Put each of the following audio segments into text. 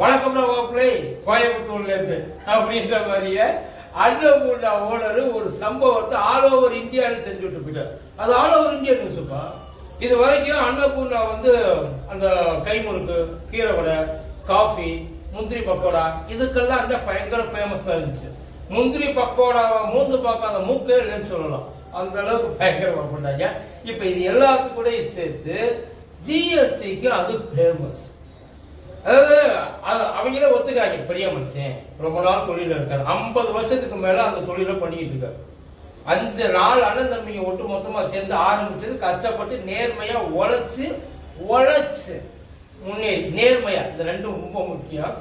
வணக்கம் வகுப்புலை கோயம்புத்தூர்ல இருந்து அப்படின்ற மாதிரியே அன்னபூர்ணா ஓனர் ஒரு சம்பவத்தை ஆல் ஓவர் இந்தியாவில் செஞ்சு விட்டு போயிட்டார். அது ஆல் ஓவர் இந்தியா நியூஸுப்பா இது வரைக்கும் அன்னபூர்ணா வந்து அந்த கைமுறுக்கு கீரை வடை காஃபி முந்திரி பக்கோடா இதுக்கெல்லாம் அந்த பயங்கர ஃபேமஸாக இருந்துச்சு. முந்திரி பக்கோடாவை மூந்து பார்க்காத மூக்கே இல்லைன்னு சொல்லலாம். அந்த அளவுக்கு பயங்கரமாக பண்ணாங்க இப்போ இது எல்லாத்துக்கூடையும் சேர்த்து ஜிஎஸ்டிக்கு அது ஃபேமஸ் அதாவது அது அவங்களே ஒத்துக்காங்க. பெரிய மனுஷன் ரொம்ப நாள் தொழில இருக்காரு. ஐம்பது வருஷத்துக்கு மேலே அந்த தொழிலை பண்ணிட்டு இருக்காரு. அஞ்சு நாள் அண்ணன் தம்பிங்க ஒட்டு மொத்தமாக சேர்ந்து ஆரம்பிச்சது கஷ்டப்பட்டு நேர்மையாக உழைச்சி உழைச்சி முன்னேறி நேர்மையா. இந்த ரெண்டும் ரொம்ப முக்கியம்.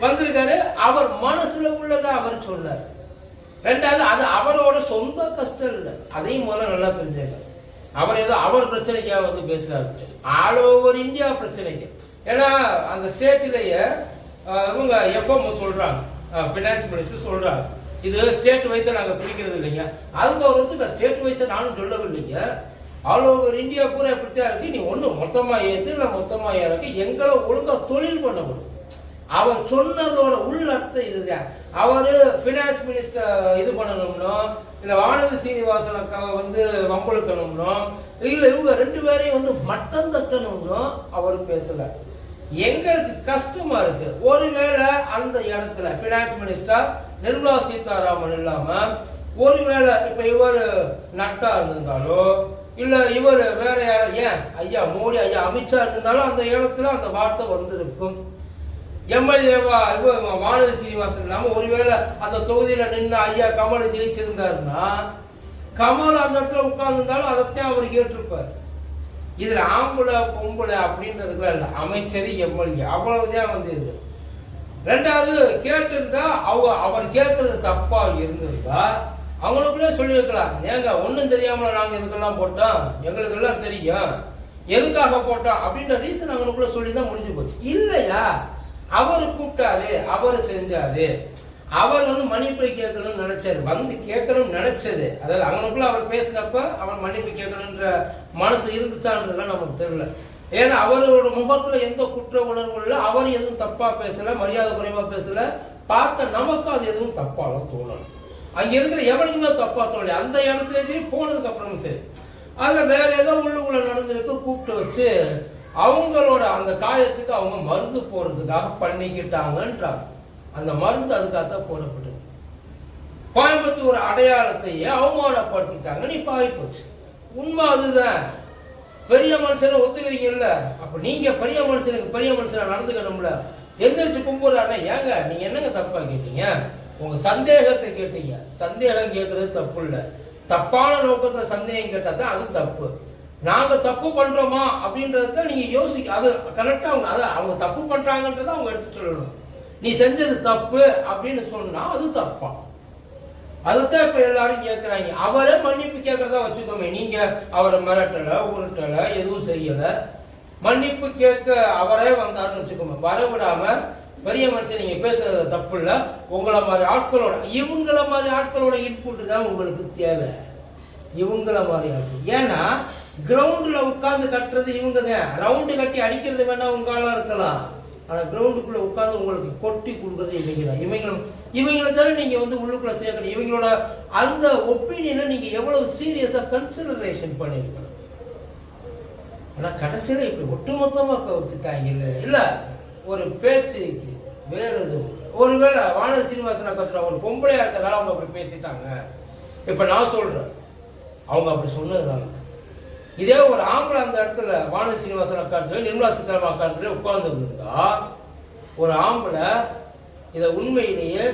வந்திருக்காரு. அவர் மனசுல உள்ளதை அவர் சொன்னார். ரெண்டாவது அது அவரோட சொந்த கஷ்டம் இல்லை. அதையும் முதல்ல நல்லா தெரிஞ்சுங்க. அவர் ஏதோ அவர் பிரச்சனைக்காக வந்து பேசுறாரு ஆல் ஓவர் இந்தியா பிரச்சனைக்கு. ஏன்னா அந்த ஸ்டேட்லயே இவங்க எஃப்எம் சொல்கிறாங்க ஃபினான்ஸ் மினிஸ்டர் சொல்கிறாங்க இது ஸ்டேட் வைஸாக நாங்கள் பிரிக்கிறது இல்லைங்க. அதுக்கு அவர் வந்து ஸ்டேட் வைஸை நானும் சொல்லவில்லைங்க. ஆல் ஓவர் இந்தியா பூரா இப்படித்தான் இருக்குது நீ ஒன்று மொத்தமாக ஏற்று நான் மொத்தமாக இறக்கு எங்களை ஒழுங்காக தொழில் பண்ணப்படும் அவர் சொன்னதோட உள்ளர்த்தம் இதுதான். அவர் ஃபினான்ஸ் மினிஸ்டர் இது பண்ணணும்னோ இல்லை வானதி சீனிவாசன் வந்து வம்பழுக்கணும்னோ இல்லை இவங்க ரெண்டு பேரையும் வந்து மட்டம் தட்டணும்னோ அவர் பேசலை. எங்களுக்கு கஷ்டமா இருக்கு. ஒருவேளை அந்த இடத்துல ஃபினான்ஸ் மினிஸ்டர் நிர்மலா சீதாராமன் இல்லாம ஒருவேளை இப்ப இவர் நட்டா இருந்திருந்தாலோ இல்ல இவர் வேற யாரும் ஏன்? ஐயா மோடி ஐயா அமித்ஷா இருந்தாலும் அந்த இடத்துல அந்த வார்த்தை வந்திருக்கும். எம்எல்ஏவா இவ வானதி சீனிவாசன் இல்லாம ஒருவேளை அந்த தொகுதியில நின்று ஐயா கமல் ஜெயிச்சிருந்தாருன்னா கமல் அந்த இடத்துல உட்கார்ந்துருந்தாலும் அதைத்தான் அவர் கேட்டிருப்பார். இதில் ஆம்பளை பொம்பளை அப்படின்றதுக்குலாம் இல்லை. அமைச்சர் எம்எல்ஏ. அவ்வளவுதான் வந்து இது. ரெண்டாவது கேட்டிருந்தா அவங்க அவர் கேட்கறது தப்பாக இருந்திருந்தா அவங்களுக்குள்ளே சொல்லியிருக்கலாம் ஏங்க ஒன்றும் தெரியாமல் நாங்கள் இதுக்கெல்லாம் போட்டோம். எங்களுக்கு எல்லாம் தெரியும். எதுக்காக போட்டோம் அப்படின்ற ரீசன் அவங்களுக்குள்ள சொல்லி தான் முடிஞ்சு போச்சு. இல்லையா? அவர் கூப்பிட்டாரு அவர் செஞ்சாரு. அவர் வந்து மன்னிப்பு கேட்கணும்னு நினைச்சாரு வந்து கேட்கணும்னு நினைச்சது. அதாவது அவனுக்குள்ள அவர் பேசினப்ப அவன் மன்னிப்பு கேட்கணுன்ற மனசு இருந்துச்சான்றதுலாம் நமக்கு தெரியல. ஏன்னா அவரோட முகத்துல எந்த குற்ற உணர்வு இல்லை அவர் எதுவும் தப்பா பேசல மரியாதை குறைவா பேசல. பார்த்த நமக்கு அது எதுவும் தப்பாலும் தோணல. அங்க இருக்கிற எவனுக்குமே தப்பா தோணல. அந்த இடத்துல சரி போனதுக்கு அப்புறமும் சரி. அதுல வேற ஏதோ உள்ளுக்குள்ள நடந்திருக்கு கூப்பிட்டு வச்சு அவங்களோட அந்த காயத்துக்கு அவங்க மருந்து போறதுக்காக பண்ணிக்கிட்டாங்கன்றாங்க. அந்த மருந்து அதுக்காகத்தான் போடப்பட்டது. கோயம்புத்தூர் அடையாளத்தையே அவமானப்படுத்திட்டாங்க. நீ பாய்ப்போச்சு உண்மை அதுதான். பெரிய மனுஷனை ஒத்துக்கிறீங்கல்ல? அப்ப நீங்க பெரிய மனுஷனுக்கு பெரிய மனுஷனா நடந்துக்கணும்ல? எந்திரிச்சு கும்பிடுறாருன்னா ஏங்க நீங்க என்னங்க தப்பா கேட்டீங்க? உங்க சந்தேகத்தை கேட்டீங்க. சந்தேகம் கேட்கறது தப்பு இல்ல தப்பான நோக்கத்துல சந்தேகம் கேட்டா தான் அது தப்பு. நாங்க தப்பு பண்றோமா அப்படின்றத நீங்க யோசிக்க அது கரெக்டா அவங்க அதை அவங்க தப்பு பண்றாங்கன்றத அவங்க எடுத்து சொல்லணும். நீ செஞ்சது தப்பு அப்படின்னு சொன்னா அது தப்பா. அதைத்தான் இப்ப எல்லாரும் கேட்கிறாங்க அவரே மன்னிப்பு கேட்கறதா வச்சுக்கோங்க நீங்க அவரை மிரட்டல உருட்டல எதுவும் செய்யல. மன்னிப்பு கேட்க அவரே வந்தாருன்னு வச்சுக்கோங்க வரவிடாம பெரிய மனுஷன் நீங்க பேசுறது தப்பு இல்ல. உங்களை மாதிரி ஆட்களோட இவங்கள மாதிரி ஆட்களோட இன்புட் தான் உங்களுக்கு தேவை. இவங்கள மாதிரி ஆட்கள். ஏன்னா கிரவுண்டில் உட்காந்து கட்டுறது இவங்க தான் ரவுண்டு கட்டி அடிக்கிறது வேணா உங்களால இருக்கலாம். ஆனால் கிரவுண்டுக்குள்ளே உட்காந்து உங்களுக்கு கொட்டி கொடுக்கறது இவங்க தான் இவங்களும் இவங்களை தானே நீங்கள் வந்து உள்ளுக்குள்ளே சேர்க்கணும் இவங்களோட அந்த ஒப்பீனியனை நீங்கள் எவ்வளவு சீரியஸாக கன்சிடரேஷன் பண்ணியிருக்கணும். ஆனால் கடைசியில இப்படி ஒட்டுமொத்தமாக கவுத்துட்டாங்க இல்லை இல்லை ஒரு பேச்சுக்கு வேறு எதுவும் ஒருவேளை வானதி சீனிவாசன கத்துற ஒரு பொம்பளையா இருக்கிறதால அவங்க அப்படி பேசிட்டாங்க. இப்போ நான் சொல்கிறேன் அவங்க அப்படி சொன்னதுனால இதே ஒரு ஆம்பளை அந்த இடத்துல வானதி சீனிவாசன் அக்காலத்துல நிர்மலா சீதாராமன் அக்காலத்துல உட்கார்ந்துருந்தா ஒரு ஆம்பளை இதை உண்மையிலேயே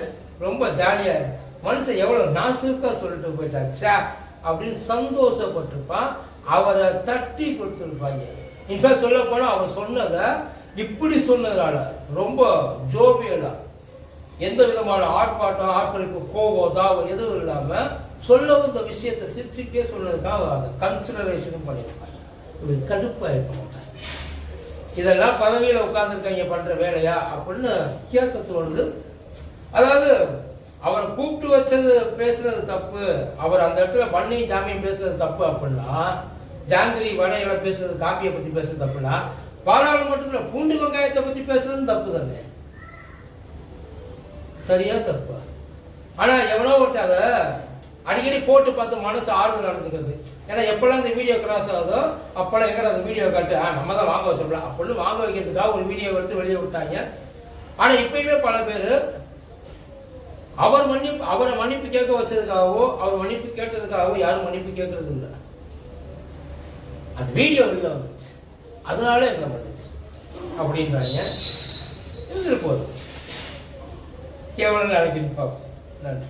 ரொம்ப ஜாலியாக மனுஷன் எவ்வளோ நாசுக்கா சொல்லிட்டு போயிட்டான் அப்படின்னு சந்தோஷப்பட்டிருப்பான். அவரை தட்டி கொடுத்துருப்பாங்க. இன்ஃபேக்ட் சொல்ல போனால் அவர் சொன்னதை இப்படி சொன்னதுனால ரொம்ப ஜோவியலா எந்த விதமான ஆர்ப்பாட்டம் ஆர்ப்பரிப்பு கோபம் தாவம் எதுவும் இல்லாமல் சொல்ல வந்த விஷயத்தை சிரிச்சுக்கிட்டே சொன்னதுக்காக அதை கன்சிடரேஷனும் பண்ணியிருப்பாங்க. ஒரு கடுப்பாக இருக்க மாட்டாங்க. இதெல்லாம் பதவியில் உட்காந்துருக்காங்க பண்ணுற வேலையா? அப்படின்னு கேட்க தோணுது. அதாவது அவரை கூப்பிட்டு வச்சது பேசுறது தப்பு. அவர் அந்த இடத்துல பண்ணி ஜாமியம் பேசுறது தப்பு அப்படின்னா ஜாங்கிரி வடையில பேசுறது காப்பியை பத்தி பேசுறது தப்புனா பாராளுமன்றத்தில் பூண்டு வெங்காயத்தை பத்தி பேசுறது தப்பு தானே? சரியா தப்பு? ஆனா எவனோ ஒருத்தன் அதை அடிக்கடி போட்டு பார்த்து மனசு ஆறுதல் அடைஞ்சுக்கிறது. ஏன்னா எப்பெல்லாம் இந்த வீடியோ கிராஸ் ஆகுதோ அப்பெல்லாம் எங்கடா அந்த வீடியோ காட்டு ஆ நம்ம தான் வாங்க வச்சோம்ல அப்படின்னு வாங்க வைக்கிறதுக்காக ஒரு வீடியோ எடுத்து வெளியே விட்டாங்க. ஆனால் இப்பயுமே பல பேர் அவர் மன்னிப்பு அவரை மன்னிப்பு கேட்க வச்சதுக்காகவோ அவர் மன்னிப்பு கேட்டதுக்காகவோ யாரும் மன்னிப்பு கேட்கறது இல்லை. அது வீடியோ வெளியில் வந்துச்சு. அதனால என்ன பண்ணுச்சு? அப்படின்றாங்க. இருந்துட்டு போதும். கேவலம் நாளைக்குன்னு பார்ப்போம். நன்றி.